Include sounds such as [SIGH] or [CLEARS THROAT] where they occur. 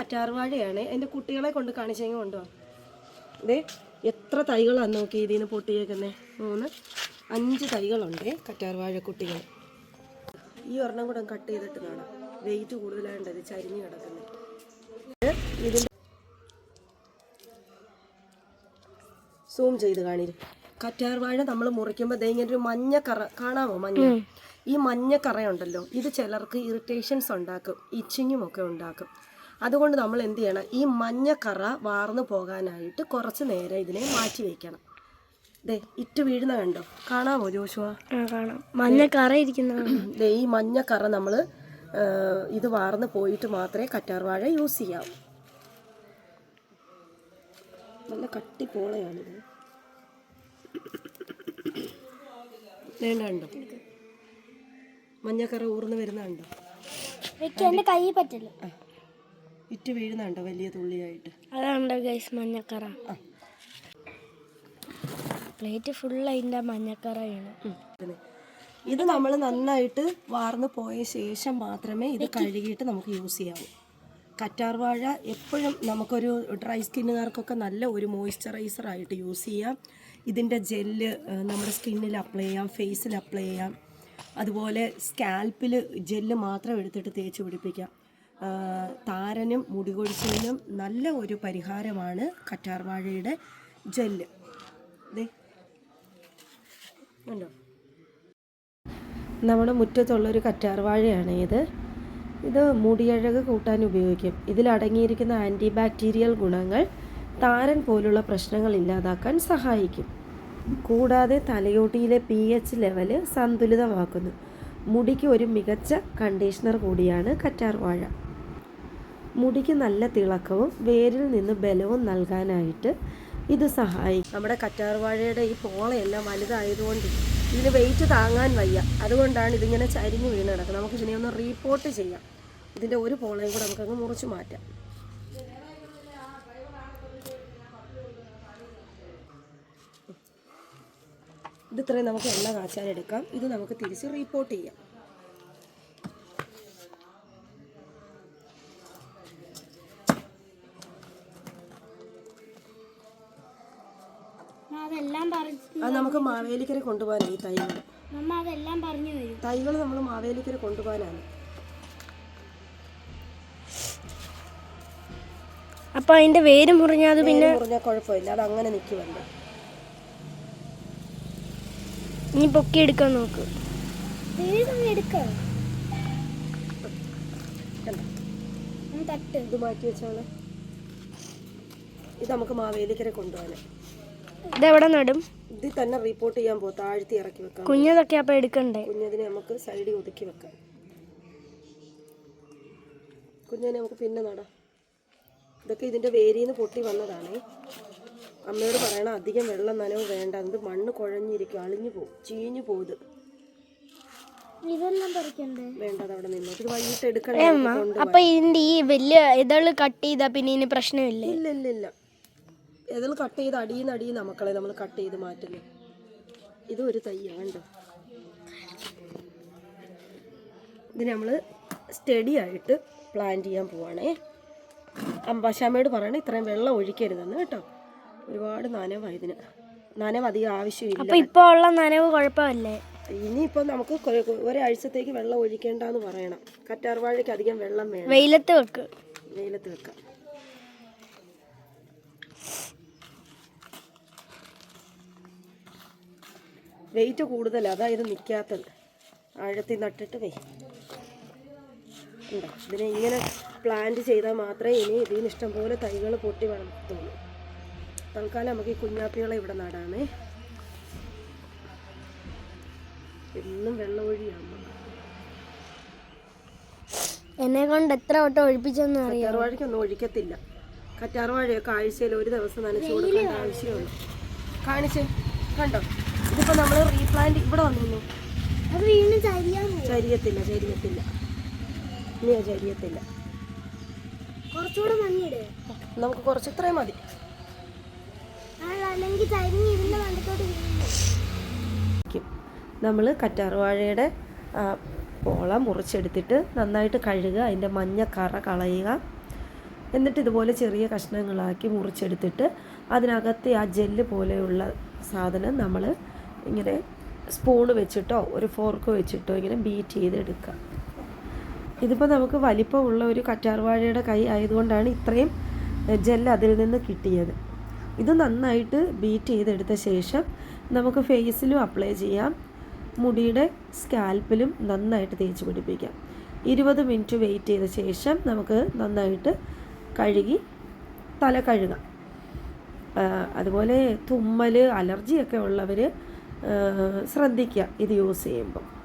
കറ്റാർവാഴയാണ് എന്റെ കുട്ടികളെ കൊണ്ട് കാണിച്ചെങ്കിൽ കൊണ്ടുപോകാം ഇതേ എത്ര തൈകളാണ് നോക്കി ഇതിൽ നിന്ന് പൊട്ടിയേക്കുന്നത് മൂന്ന് അഞ്ച് തൈകളുണ്ട് കറ്റാർവാഴ കുട്ടികൾ. ഈ ഒരെണ്ണം കൂടെ കട്ട് ചെയ്തിട്ട് കാണാം. വെയിറ്റ് കൂടുതലായിട്ട് ഇത് ചരിഞ്ഞ് കിടക്കുന്നത് ഇതിന്റെ സൂം ചെയ്ത് കാണിരും. കറ്റാർവാഴ നമ്മൾ മുറിക്കുമ്പോൾ ദേ ഇങ്ങനെ ഒരു മഞ്ഞ കറ കാണാമോ മഞ്ഞ? ഈ മഞ്ഞ കറയുണ്ടല്ലോ ഇത് ചിലർക്ക് ഇറിറ്റേഷൻസ് ഉണ്ടാക്കും ഇച്ചിങ്ങും ഒക്കെ ഉണ്ടാക്കും. അതുകൊണ്ട് നമ്മൾ എന്ത് ചെയ്യണം? ഈ മഞ്ഞക്കറ കറ വാർന്നു പോകാനായിട്ട് കുറച്ച് നേരം ഇതിനെ മാറ്റി വയ്ക്കണം ദേ ഇറ്റ് വീഴുന്ന കണ്ടോ? കാണാമോ ജോഷുവ? കാണാം. മഞ്ഞ ഇരിക്കുന്ന [CLEARS THROAT] ദേ ഈ മഞ്ഞക്കറ കറ നമ്മൾ ഇത് വാർന്നു പോയിട്ട് മാത്രമേ കറ്റാർവാഴ യൂസ് ചെയ്യാവൂ. നല്ല കട്ടി പോളയാണിത് വേണ്ടോ മഞ്ഞക്കറ ഊർന്ന് വരുന്നുണ്ടോ എന്റെ കൈ പറ്റില്ല. ഇറ്റ് വീഴുന്നുണ്ടോ വലിയ തുള്ളിയായിട്ട്? അതാണ് ഗൈസ് മഞ്ഞക്കറ. പ്ലേറ്റ് ഫുൾ അതിന്റെ മഞ്ഞക്കറ വീണു. ഇത് നമ്മൾ നന്നായിട്ട് വാർന്ന് പോയ ശേഷം മാത്രമേ ഇത് കഴുകിയിട്ട് നമുക്ക് യൂസ് ചെയ്യാവൂ. കറ്റാർവാഴ എപ്പോഴും നമുക്കൊരു ഡ്രൈ സ്കിന്നുകാർക്കൊക്കെ നല്ല ഒരു മോയ്സ്ചറൈസർ ആയിട്ട് യൂസ് ചെയ്യാം. ഇതിന്റെ ജെല്ല് നമ്മുടെ സ്കിന്നിൽ അപ്ലൈ ചെയ്യാം ഫേസിൽ അപ്ലൈ ചെയ്യാം. അതുപോലെ സ്കാൽപ്പിൽ ജെല്ല് മാത്രം എടുത്തിട്ട് തേച്ച് പിടിപ്പിക്കാം. താരനും മുടികൊഴിച്ചിലിനും നല്ല ഒരു പരിഹാരമാണ് കറ്റാർവാഴയുടെ ജെല്ല്. ഉണ്ടോ നമ്മുടെ മുറ്റത്തുള്ളൊരു കറ്റാർവാഴയാണ് ഇത്. ഇത് മുടിയഴക് കൂട്ടാൻ ഉപയോഗിക്കും. ഇതിലടങ്ങിയിരിക്കുന്ന ആന്റി ബാക്ടീരിയൽ ഗുണങ്ങൾ താരൻ പോലുള്ള പ്രശ്നങ്ങൾ ഇല്ലാതാക്കാൻ സഹായിക്കും. കൂടാതെ തലയോട്ടിയിലെ പി എച്ച് ലെവൽ സന്തുലിതമാക്കുന്നു. മുടിക്ക് ഒരു മികച്ച കണ്ടീഷണർ കൂടിയാണ് കറ്റാർവാഴ മുടിക്ക് നല്ല തിളക്കവും വേരിൽ നിന്ന് ബലവും നൽകാനായിട്ട് ഇത് സഹായിക്കും. നമ്മുടെ കറ്റാർവാഴയുടെ ഈ പോളയെല്ലാം വലുതായതുകൊണ്ട് ഇതിന് വെയിറ്റ് താങ്ങാൻ വയ്യ. അതുകൊണ്ടാണ് ഇതിങ്ങനെ ചരിഞ്ഞ് വീണ് കിടക്കുന്നത്. നമുക്ക് ഇതിനെ ഒന്ന് റീപോർട്ട് ചെയ്യാം. ഇതിന്റെ ഒരു പോളയും കൂടെ നമുക്കങ്ങ് മുറിച്ച് മാറ്റാം. ഇത് ഇത്രയും നമുക്ക് എണ്ണ കാച്ചാൻ എടുക്കാം. ഇത് നമുക്ക് തിരിച്ച് റീപോർട്ട് ചെയ്യാം. അതെല്ലാം പറഞ്ഞു അത് നമുക്ക് മാവേലിക്കര കൊണ്ടുപോകാനാണ് ഈ തൈകൾ നമ്മ അതെല്ലാം പറഞ്ഞു തരും. തൈകൾ നമ്മൾ മാവേലിക്കര കൊണ്ടുപോകാനാണ്. അപ്പൊ അതിന്റെ വേര് മുറിഞ്ഞാൽ അത് പിന്നെ മുറിഞ്ഞാൽ കുഴപ്പമില്ല അത് അങ്ങനെ നിൽക്കുമല്ലോ ഇനി പൊക്കി എടുക്കാൻ നോക്ക്. എടുക്കാം. കണ്ടോ? തട്ട്. ഇത് മാറ്റി വെച്ചാണ് ഇത് നമുക്ക് മാവേലിക്കര കൊണ്ടുപോകാൻ ഇതെവിടെ നടും? ഇതിൽ തന്നെ റിപ്പോർട്ട് ചെയ്യാൻ പോകും താഴ്ത്തി ഇറക്കി വെക്കാം. കുഞ്ഞതൊക്കെ അപ്പൊ എടുക്കണ്ടേ? കുഞ്ഞതിനെ നമുക്ക് സൈഡിൽ ഒതുക്കി വെക്കാം. കുഞ്ഞതിനെ നമുക്ക് പിന്നെ നടാം. ഇതൊക്കെ ഇതിന്റെ വേരിന്ന് പൊട്ടി വന്നതാണേ. അമ്മയോട് പറയണം അധികം വെള്ളം നനവ് വേണ്ട. അത് മണ്ണ് കുഴഞ്ഞിരിക്കും അളിഞ്ഞു പോകും ചീഞ്ഞു പോകും ഇതെല്ലാം പറിക്കണ്ടേ? വേണ്ട അവിടെ നിന്നു. ഇത് വൈകിട്ട് എടുക്കണേ അപ്പൊ ഇതിന്റെ ഈ വലിയ ഇതൾ കട്ട് ചെയ്താ പിന്നെ ഇനി പ്രശ്നമില്ല? ഇല്ല ഇല്ല ഇല്ല ഏതെങ്കിലും കട്ട് ചെയ്ത് അടിയുന്ന അടിയിൽ മക്കളെ നമ്മൾ കട്ട് ചെയ്ത് മാറ്റുന്നു. ഇത് ഒരു തയ്യാണ് കണ്ടോ? ഇത് നമ്മൾ സ്റ്റഡി ആയിട്ട് പ്ലാൻ ചെയ്യാൻ പോവാണേ. അമ്പാശാമ്മയോട് പറയണേ ഇത്രയും വെള്ളം ഒഴിക്കരുതെന്ന് കേട്ടോ. ഒരുപാട് നനവാണ് ഇതിന്. നനവ് അധികം ആവശ്യമില്ല. അപ്പൊ ഇപ്പോൾ ഉള്ള നനവ് കുഴപ്പമല്ലേ? ഇനിയിപ്പോൾ നമുക്ക് ഒരാഴ്ചത്തേക്ക് വെള്ളം ഒഴിക്കേണ്ടെന്ന് പറയണം. കറ്റാർവാഴയ്ക്ക് അധികം വെള്ളം വേണം വെയിലത്ത് വെക്കുക വെയിലത്ത് വെക്കാം. വെയിറ്റ് കൂടുതലാണ് അതായത് നിൽക്കാത്തത് ആഴത്തിൽ നട്ടിട്ട് വേ. ഉണ്ടോ ഇതിനെ ഇങ്ങനെ പ്ലാന്റ് ചെയ്താൽ മാത്രമേ ഇനി ഇതിന് ഇഷ്ടംപോലെ തൈകൾ പൊട്ടി വളർത്തുള്ളൂ. തൽക്കാലം നമുക്ക് ഈ കുഞ്ഞാപ്പികളെ ഇവിടെ നടാമേ. എന്നും വെള്ളമൊഴിയാണ് എന്നെ കൊണ്ട് എത്ര വട്ടം ഒഴിപ്പിച്ചെന്ന് അറിയാം കറ്റാർവാഴയ്ക്കൊന്നും ഒഴിക്കത്തില്ല. കറ്റാർവാഴയൊക്കെ ആഴ്ചയിൽ ഒരു ദിവസം നനച്ചു കൊടുക്കേണ്ട ആവശ്യമുള്ളൂ കാണിച്ച് കണ്ടോ? ഇതിപ്പോൾ നമ്മൾ റീപ്ലാന്റ് ഇവിടെ വന്നു അത് വീണ്ടും ചരിയാൻ ചരിയത്തില്ല ചരിയത്തില്ല. ഇനി ചരിയത്തില്ല. കുറച്ചുകൂടെ മഞ്ഞിട്. നമുക്ക് കുറച്ച് ഇത്രയും മതി. കറ്റാറുവാഴയുടെ നമ്മൾ കറ്റാർവാഴയുടെ ആ, പോള മുറിച്ചെടുത്തിട്ട് നന്നായിട്ട് കഴുകുക അതിന്റെ മഞ്ഞ കറ കളയുക. എന്നിട്ട് ഇതുപോലെ ചെറിയ കഷ്ണങ്ങളാക്കി മുറിച്ചെടുത്തിട്ട് അതിനകത്തെ ആ ജെല്ല് പോലെയുള്ള സാധനം നമ്മൾ ഇങ്ങനെ സ്പൂണ് വെച്ചിട്ടോ ഒരു ഫോർക്ക് വെച്ചിട്ടോ ഇങ്ങനെ ബീറ്റ് ചെയ്തെടുക്കുക. ഇതിപ്പോൾ നമുക്ക് വലിപ്പമുള്ള ഒരു കറ്റാർവാഴയുടെ കൈ ആയതുകൊണ്ടാണ് ഇത്രയും ജെൽ അതിൽ നിന്ന് കിട്ടിയത്. ഇത് നന്നായിട്ട് ബീറ്റ് ചെയ്തെടുത്ത ശേഷം നമുക്ക് ഫേസിലും അപ്ലൈ ചെയ്യാം. മുടിയുടെ സ്കാൽപ്പിലും നന്നായിട്ട് തേച്ച് പിടിപ്പിക്കാം. ഇരുപത് മിനിറ്റ് വെയിറ്റ് ചെയ്ത ശേഷം നമുക്ക് നന്നായിട്ട് കഴുകി തല കഴുകാം. അതുപോലെ തുമ്മൽ അലർജിയൊക്കെ ഉള്ളവർ ശ്രദ്ധിക്കുക ഇത് യൂസ് ചെയ്യുമ്പോൾ